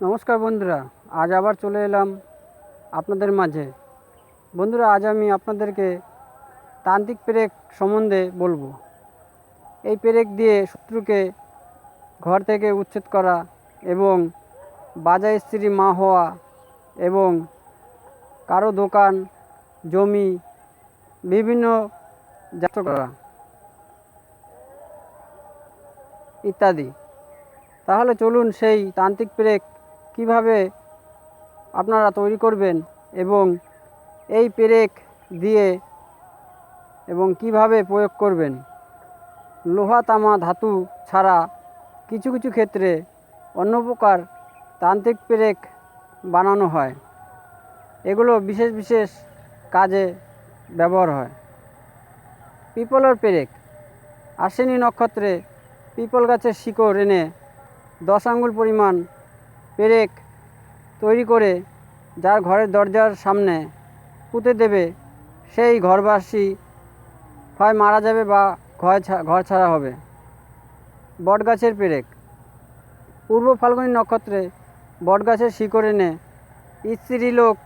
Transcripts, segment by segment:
নমস্কার বন্ধুরা, আজ আবার চলে এলাম আপনাদের মাঝে। বন্ধুরা, আজ আমি আপনাদেরকে তান্ত্রিক পেরেক সম্বন্ধে বলব। এই পেরেক দিয়ে শত্রুকে ঘর থেকে উচ্ছেদ করা এবং বাজা স্ত্রী মা হওয়া এবং কারও দোকান, জমি, বিভিন্ন যাত করা ইত্যাদি। তাহলে চলুন সেই তান্ত্রিক পেরেক কীভাবে আপনারা তৈরি করবেন এবং এই পেরেক দিয়ে এবং কীভাবে প্রয়োগ করবেন? লোহা, তামা, ধাতু ছাড়া কিছু কিছু ক্ষেত্রে অন্য প্রকার তান্ত্রিক পেরেক বানানো হয়। এগুলো বিশেষ বিশেষ কাজে ব্যবহার হয়। পিপলের পেরেক। আশ্বিনী নক্ষত্রে পিপল গাছের শিকড় এনে দশ আঙ্গুল পরিমাণ পেরেক তৈরি করে যার ঘরের দরজার সামনে পুঁতে দেবে, সেই ঘরবাসী হয় মারা যাবে বা ঘর ঘর ছাড়া হবে। বটগাছের পেরেক। পূর্ব ফাল্গুনী নক্ষত্রে বটগাছের শিকড় এনে স্ত্রী লোক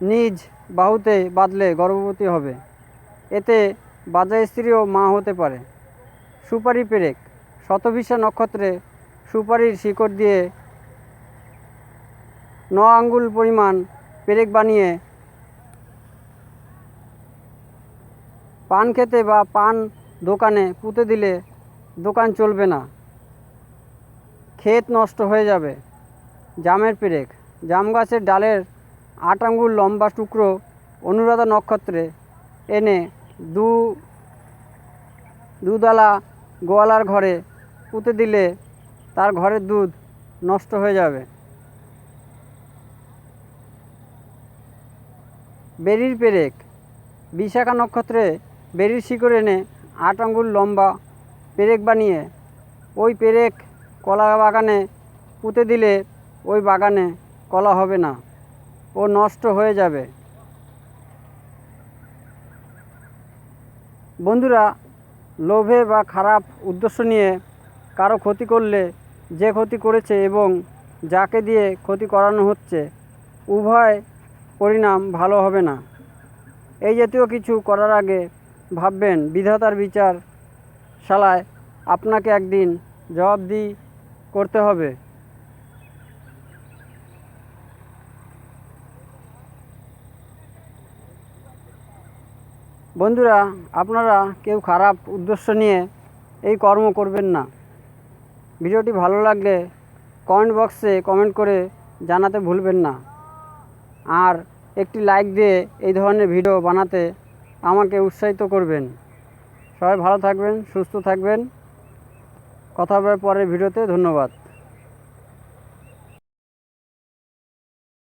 নিজ বাহুতে বাঁধলে গর্ভবতী হবে। এতে বাজা স্ত্রীও মা হতে পারে। সুপারি পেরেক। শতভিসা নক্ষত্রে সুপারির শিকড় দিয়ে ন আঙ্গুল পরিমাণ পেরেক বানিয়ে পান খেতে বা পান দোকানে পুঁতে দিলে দোকান চলবে না। ক্ষেত নষ্ট হয়ে যাবে। জামের পেরেক। জাম গাছের ডালের আট আঙ্গুল লম্বা টুকরো অনুরাধা নক্ষত্রে এনে দু দুধালা গোয়ালার ঘরে পুঁতে দিলে তার ঘরের দুধ নষ্ট হয়ে যাবে। বেরির পেরেক। বিশাখা নক্ষত্রে বেরির শিকড় এনে আট আঙ্গুল লম্বা পেরেক বানিয়ে ওই পেরেক কলা বাগানে পুঁতে দিলে ওই বাগানে কলা হবে না ও নষ্ট হয়ে যাবে। বন্ধুরা, লোভে বা খারাপ উদ্দেশ্য নিয়ে কারও ক্ষতি করলে যে ক্ষতি করেছে এবং যাকে দিয়ে ক্ষতি করানো হচ্ছে, উভয় পরিণাম ভালো হবে না। এই জাতীয় কিছু করার আগে ভাববেন, বিধাতার বিচার শালায় আপনাকে একদিন জবাবদি করতে হবে। বন্ধুরা, আপনারা কেউ খারাপ উদ্দেশ্য নিয়ে এই কর্ম করবেন না। ভিডিওটি ভালো লাগলে কমেন্ট বক্সে কমেন্ট করে জানাতে ভুলবেন না। আর একটি লাইক দিয়ে এই ধরনের ভিডিও বানাতে আমাকে উৎসাহিত করবেন। সবাই ভালো থাকবেন, সুস্থ থাকবেন। কথা হবে পরের ভিডিওতে ধন্যবাদ।